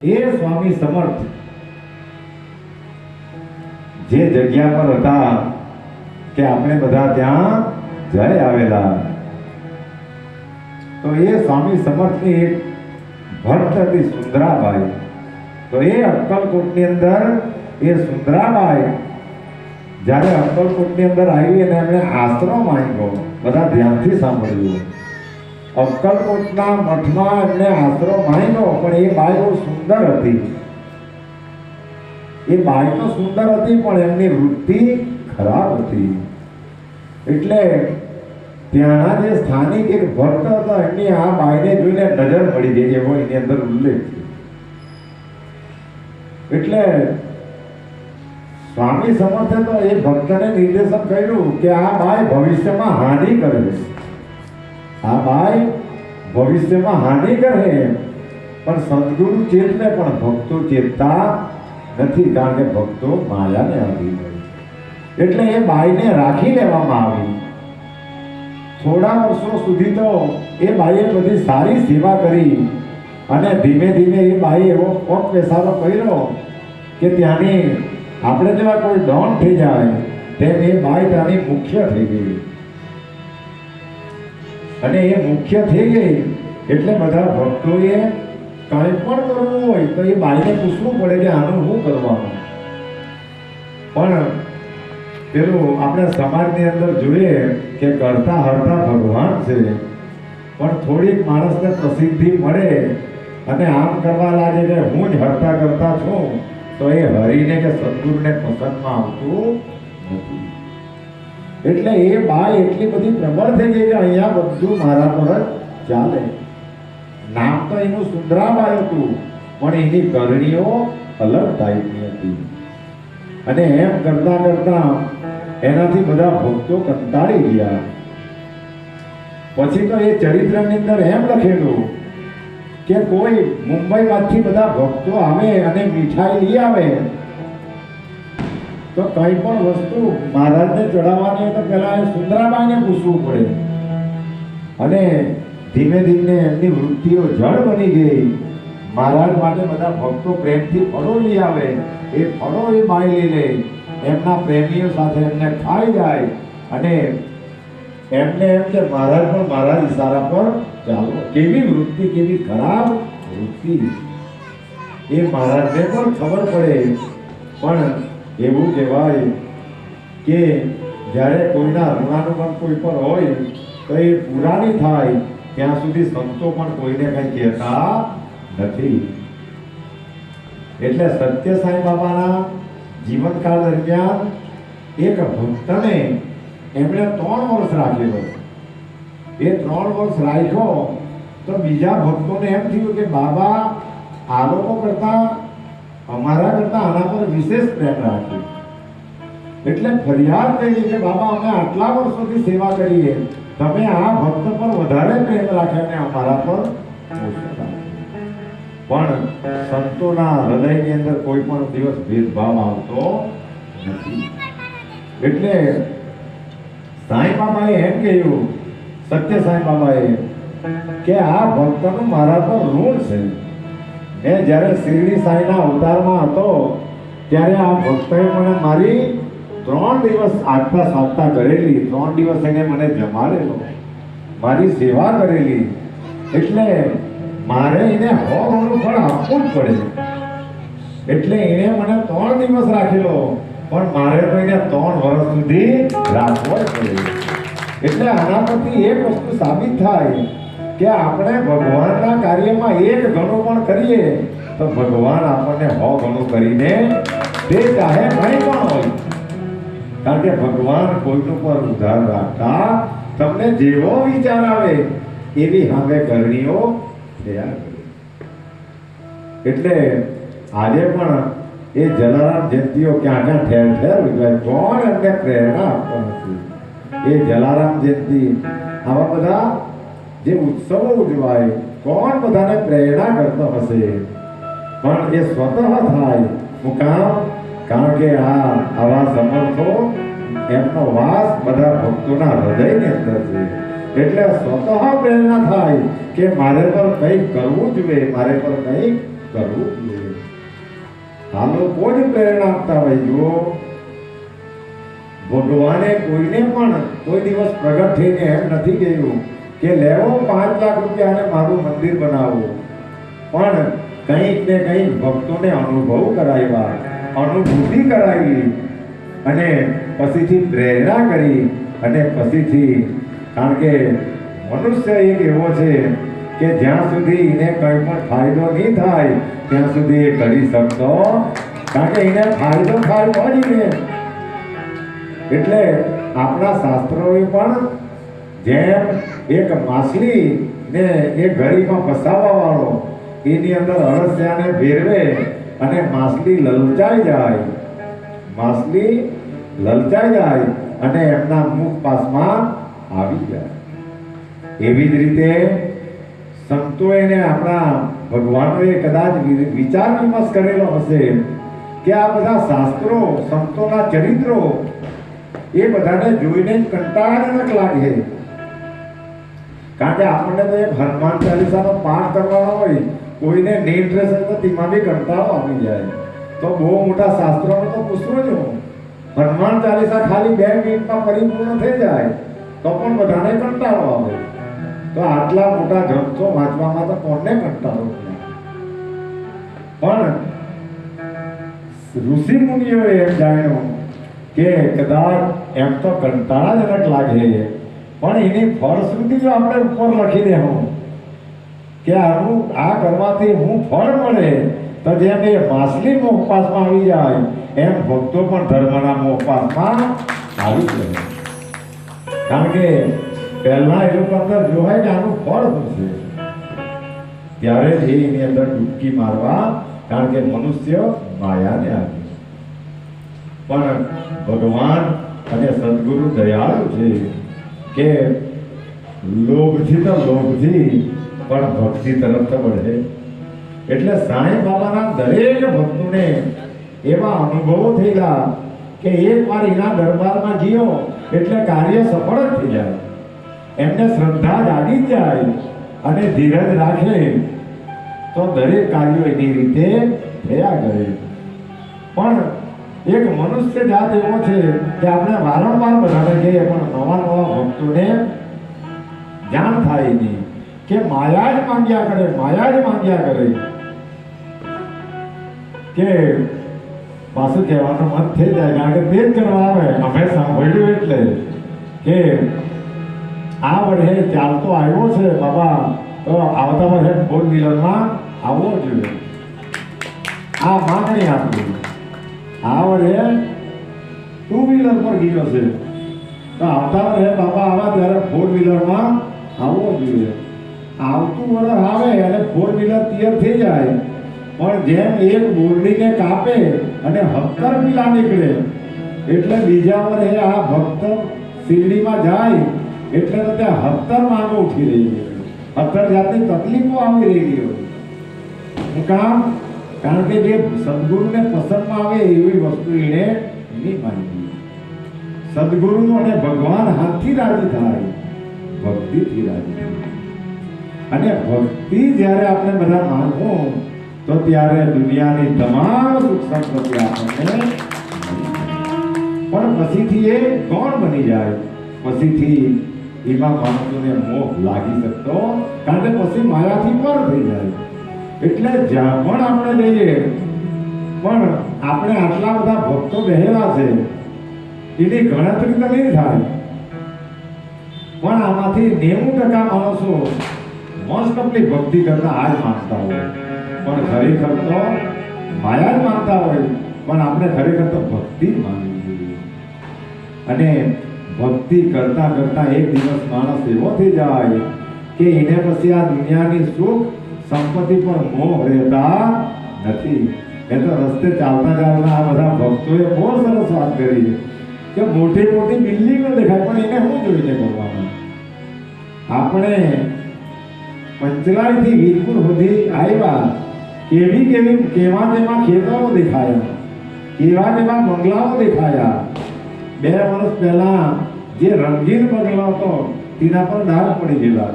એ સ્વામી સમર્થ જે જગ્યા પર હતા કે આપણે બધા ત્યાં જઈ આવેલા તો એ સ્વામી સમર્થની એક ભક્ત હતી સુંદરાબાઈ તો એ અક્કલકોટની અંદર એ સુંદરાબાઈ જ્યારે અક્કલકોટની અંદર આવી અને એમણે આશરો માંગ્યો બધા ધ્યાનથી સાંભળ્યું અક્કલકોટના મઠમાં એમને આશરો માન્યો પણ એ બાઈ બહુ સુંદર હતી. એ બાઈ તો સુંદર હતી, પણ એમની વૃત્તિ ખરાબ હતી. એટલે ત્યાંના જે સ્થાનિક એક ભક્ત હતા, એમની આ બાઈને જોઈને નજર પડી ગઈ એવો એની અંદર ઉલ્લેખ એટલે સ્વામી સમર્થે તો એ ભક્તને નિર્દેશન કર્યું કે આ બાઈ ભવિષ્યમાં હાનિ કરે છે. આ બાઈ ભવિષ્યમાં હાનિ કરે પણ સદગુરુ ચેતને પણ ભક્તો ચેતતા નથી, કારણ કે ભક્તો માયાને આધીન હોય એટલે એ બાઈને રાખી લેવામાં આવી. થોડા વર્ષો સુધી તો એ બાઈએ બધી સારી સેવા કરી અને ધીમે ધીમે એ બાઈ એવો પગ પેસારો કર્યો કે ત્યાંની આપણે જેવા કોઈ ડોન થઈ જાય, તેમ એ બાઈ ત્યાંની મુખ્ય થઈ ગઈ. અને એ મુખ્ય થઈ ગઈ એટલે બધા ભક્તોએ કંઈ પણ કરવું હોય તો એ બાઈને પૂછવું પડે કે આનું શું કરવાનું. પણ પેલું આપણે સમાજની અંદર જોઈએ કે કરતા હરતા ભગવાન છે, પણ થોડીક માણસને પ્રસિદ્ધિ મળે અને આમ કરવા લાગે કે હું જ હરતા કરતા છું, તો એ હરીને કે સદગુરુને પસંદમાં આવતું નથી. એટલે એ બાઈ એટલી બધી પ્રબળ થઈ ગઈ કે અહીંયા બધું મારા પર જ ચાલે. નામ તો એનું સુંદરાબાઈ હતું, પણ એની કરણીઓ અલગ ટાઈપની હતી. અને એમ કરતા કરતા એનાથી બધા ભક્તો કંટાળી ગયા. પછી તો એ ચરિત્રની અંદર એમ લખેલું કે કોઈ મુંબઈમાંથી બધા ભક્તો આવે અને મીઠાઈ લઈ આવે તો કઈ પણ વસ્તુ મહારાજને ચડાવવાની હોય તો પહેલાં એ સુંદરાબાઈને પૂછવું પડે. અને ધીમે ધીમે એમની વૃત્તિઓ જળ બની ગઈ. મહારાજ માટે બધા ભક્તો પ્રેમથી ફળો લઈ આવે. એ ફળો એ બાઈ લઈ લે. એમના પ્રેમીઓ સાથે એમને ખાઈ જાય. અને એમને એમ કે મહારાજ પણ મારા ઇશારા પર ચાલો. કેવી વૃત્તિ, કેવી ખરાબ વૃત્તિ. એ મહારાજને પણ ખબર પડે. પણ એવું કહેવાય કે જ્યારે કોઈના ઋણાનુબંધ કોઈ પર હોય, તો એ પૂરા થાય, ત્યાં સુધી સંતો પણ કોઈને કંઈ કહેતા નથી. એટલે સત્ય સાંઈ બાબાના જીવનકાળ દરમિયાન એક ભક્તને એમણે ત્રણ વર્ષ રાખેલો એ ત્રણ વર્ષ રાખ્યો, તો બીજા ભક્તોને એમ થયું કે બાબા, આ લોકો કરતા અમારા કરતા આના પર વિશેષ પ્રેમ રાખ્યો એટલે ફરિયાદ થઈ કે બાબા, અમે આટલા વર્ષોથી સેવા કરીએ. તમે આ ભક્ત પર વધારે પ્રેમ રાખ્યા ને અમારા પર પણ સંતોના હૃદયની અંદર કોઈ પણ દિવસ ભેદભાવ આવતો નથી. એટલે સાંઈ બાબાએ એમ કહ્યું, સત્ય સાંઈ બાબાએ, કે આ ભક્તનું મારા પર ઋણ છે. મેં જ્યારે શિરડી સાંઈના અવતારમાં હતો, ત્યારે આ ભક્તએ મને મારી ત્રણ દિવસ આગતા સાધતા કરેલી, ત્રણ દિવસ એને મને જમાડેલો, મારી સેવા કરેલી. એટલે મારે એને હો ઘણું ફળ આપવું જ પડે. એટલે એણે મને ત્રણ દિવસ રાખેલો, પણ મારે તો એને ત્રણ વર્ષ સુધી રાખવો જ પડે. એટલે આના પરથી એક વસ્તુ સાબિત થાય કે આપણે ભગવાનના કાર્યમાં એક ઘણું પણ કરીએ, તો ભગવાન આપણને હો ઘણું કરીને તે ચાહે કંઈ પણ હોય. કારણ કે ભગવાન કોઈનું પર ઉધાર રાખતા તમને જેવો વિચાર આવે, એવી સામે કરણીઓ થયા એટલે આજે પણ એ જલારામ જયંતિઓ ક્યાં ક્યાં ઠેર ઠેર ઉજવાય, કોણ એમને પ્રેરણા આપતો નથી. એ જલારામ જયંતિ આવા બધા જે ઉત્સવો ઉજવાય, કોણ બધાને પ્રેરણા કરતો હશે? પણ એ સ્વતઃ થાય. હું કામ? કારણ કે આ આવા સમર્થો, એમનો વાસ બધા ભક્તોના હૃદયની અંદર છે. એટલે સ્વતઃ પ્રેરણા થાય કે મારે પર કંઈક કરવું જોઈએ, મારે પર કંઈક કરવું જોઈએ. આ લોકો પ્રેરણા આપતા હોય. જુઓ, ભગવાને કોઈને પણ કોઈ દિવસ પ્રગટ થઈને એમ નથી કહ્યું કે લેવો પાંચ લાખ રૂપિયા અને મારું મંદિર બનાવવું પણ કંઈક ને કંઈક ભક્તોને અનુભવ કરાવ્યા, અનુભૂતિ કરાવી અને પછીથી પ્રેરણા કરી અને પછીથી, કારણ કે મનુષ્ય એક એવો છે કે જ્યાં સુધી એને કંઈ પણ ફાયદો નહીં થાય, ત્યાં સુધી એ કરી શકતો કારણ કે એને ફાયદો થાય જ એને. એટલે આપણા શાસ્ત્રોએ પણ જેમ એક માછલી ને એ ઘડીમાં ફસાવા વાળો, એની અંદર અળસિયાને ભેરવે અને માછલી લલચાઈ જાય. માછલી લલચાઈ જાય અને એમના મુખ પાસમાં આવી જાય. એવી જ રીતે સંતોએ આપણા ભગવાનોએ કદાચ વિચાર વિમર્શ કરેલો હશે કે આ બધા શાસ્ત્રો, સંતોના ચરિત્રો એ બધાને જોઈને કંટાળાજનક લાગે. કારણ કે આપણને તો એક હનુમાન ચાલીસાનો પાઠ કરવાનો હોય, કોઈને રહેશે તો તેમાં બી કંટાળો આવી જાય. તો બહુ મોટા શાસ્ત્રોનો તો પૂછવું જ હું હનુમાન ચાલીસા ખાલી બે મિનિટમાં પરિપૂર્ણ થઈ જાય, તો પણ બધાને કંટાળો આવે. તો આટલા મોટા ગ્રંથો વાંચવામાં તો કોને કંટાળો પણ ઋષિ મુનિઓએ એમ જાણ્યું કે કદાચ એમ તો કંટાળાજનક લાગે. પણ એની ફળશ્રુતિ જો આપણે ઉપર લખી દેવું કે આનું આ કરવાથી હું ફળ મળે, તો જેમ એ માછલી મોહપાસમાં આવી જાય, એમ ભક્તો પણ ધર્મના મોહપાસમાં આવી જાય. કારણ કે પહેલા એ લોકો અંદર જોવાય કે આનું ફળ શું છે. ત્યારે જ એની અંદર ડૂબકી મારવા, કારણ કે મનુષ્ય માયાને આપે પણ ભગવાન અને સદગુરુ દયાળુ છે. કે લોભથી તો લોભથી પણ ભક્તિ તરફ તો વળે. એટલે સાંઈ બાબાના દરેક ભક્તોને એવા અનુભવો થયેલા કે એક વાર એના દરબારમાં ગયો એટલે કાર્ય સફળ જ થઈ જાય. એમને શ્રદ્ધા જાગી જાય અને ધીરજ રાખે તો દરેક કાર્યો એની રીતે થયા કરે. પણ એક મનુષ્ય જાત એવો છે કે આપણે વારંવાર બધાને કહીએ, પણ નવા નવા ભક્તોને જાણ થાય નહીં. કે માયા જ માંગ્યા કરે, માયા જ માંગ્યા કરે. કે પાછું કહેવાનો મત થઈ જાય, કારણ કે તે જ કરવા આવે. અમે સાંભળ્યું એટલે કે આ વર્ષે ચાલતો આવ્યો છે, બાબા, તો આવતા વર્ષે ફોર વ્હીલરમાં આવવો જોઈએ. આ માંગણી આપી. આ વર્ષે ટુ વ્હીલર પર ગયો છે. તો આવતા રહે બાપા આવા ત્યારે ફોર વ્હીલરમાં આવવો જોઈએ. આવતું વરસ આવે અને ફોર વ્હીલર તૈયાર થઈ જાય. પણ જેમ એક બોરડીને કાપે અને હક્કર પીલા નીકળે, એટલે બીજા વર્ષે આ ભક્ત શિરડીમાં જાય, એટલે તો ત્યાં હત્તર માંગો ઉઠી રહી ગયો. હત્તર જાતની તકલીફો આવી રહી શું કામ કારણ કે જે સદગુરુને પસંદમાં આવે એવી વસ્તુ એને નહીં માંગી સદગુરુ અને ભગવાન હાથથી રાજી થાય, ભક્તિથી રાજી થાય. અને ભક્તિ જ્યારે આપણે બધા માનવું, તો ત્યારે દુનિયાની તમામ સુખ સંપત્તિ આપણને પણ પછીથી એ કોણ બની જાય? પછીથી એમાં માણસોને મોહ લાગી શકતો, કારણ કે પછી માયાથી પર થઈ જાય. એટલે જ્યાં પણ આપણે જઈએ પણ આપણે આટલા બધા ભક્તો બેહેલા છે, એની ગણતરી તો નહીં થાય. પણ આમાંથી નેવું ટકા માણસો મોસ્ટ ઓફલી ભક્તિ કરતા આ જ માનતા હોય. પણ ખરેખર તો માયા જ માનતા હોય, પણ આપણે ખરેખર તો ભક્તિ માનવી જોઈએ. અને ભક્તિ કરતા કરતા એક દિવસ માણસ એવો થઈ જાય કે એને પછી આ દુનિયાની સુખ સંપત્તિ પર મોહ રહેતા નથી. એ તો રસ્તે ચાલતા ચાલતા આ બધા ભક્તોએ બહુ સરસ વાત કરી કે મોટી મોટી બિલ્ડિંગો દેખાય, પણ એને શું જોઈને કરવાનું આપણે પંચલાઈથી વીરપુર સુધી આવ્યા, કેવી કેવી, કેવા તેમાં ખેતરો દેખાયા, કેવા કેવા બંગલાઓ દેખાયા. બે વર્ષ પહેલા જે રંગીન બંગલો હતો, તેના પર ડાઘ પડી ગયેલા.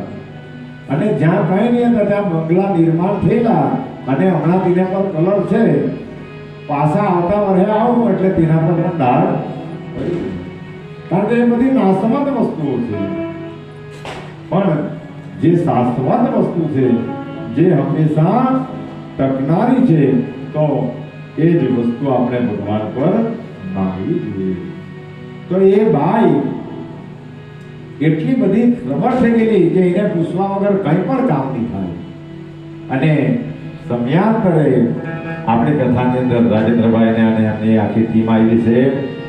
અને જ્યાં કઈ નહીં હતા, ત્યાં બંગલા નિર્માણ થયેલા. અને હમણાં તેના પર કલર છે. પાછા આવતા વર્ષે આવું એટલે તેના પર પણ દાળ. કારણ કે એ બધી નાશવંત વસ્તુઓ છે. પણ જે શાસ્ત્રવાદ વસ્તુ છે, જે હંમેશા ટકનારી છે, તો એ જ વસ્તુ આપણે ભગવાન પર માંગવી જોઈએ. તો એ બાઈ એટલી બધી પ્રબળ થઈ ગયેલી કે એને પૂછવા વગર કંઈ પણ કામ નહીં થાય. અને સમયાંતરે આપણી કથાની અંદર રાજેન્દ્રભાઈને અને એમની આખી ટીમ આવી છે.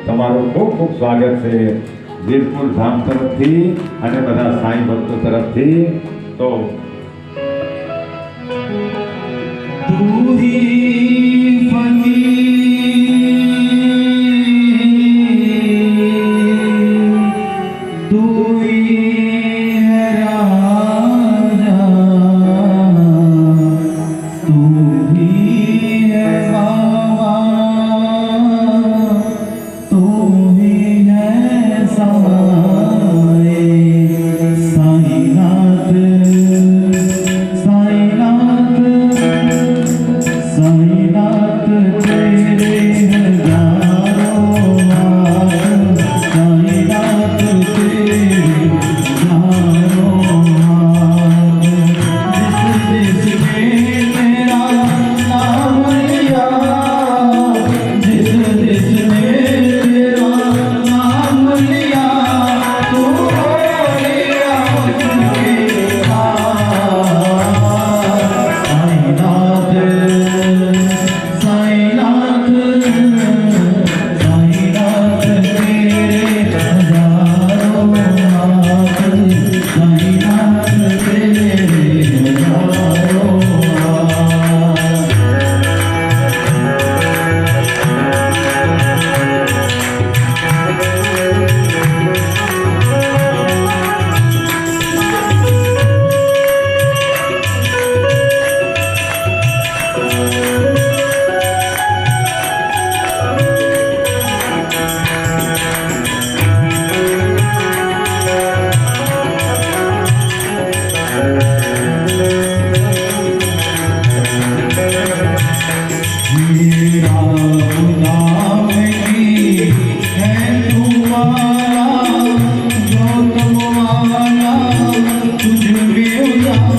તમારું ખૂબ ખૂબ સ્વાગત છે વીરપુર ધામ તરફથી અને બધા સાંઈ ભક્તો તરફથી. તો তুই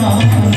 Oh.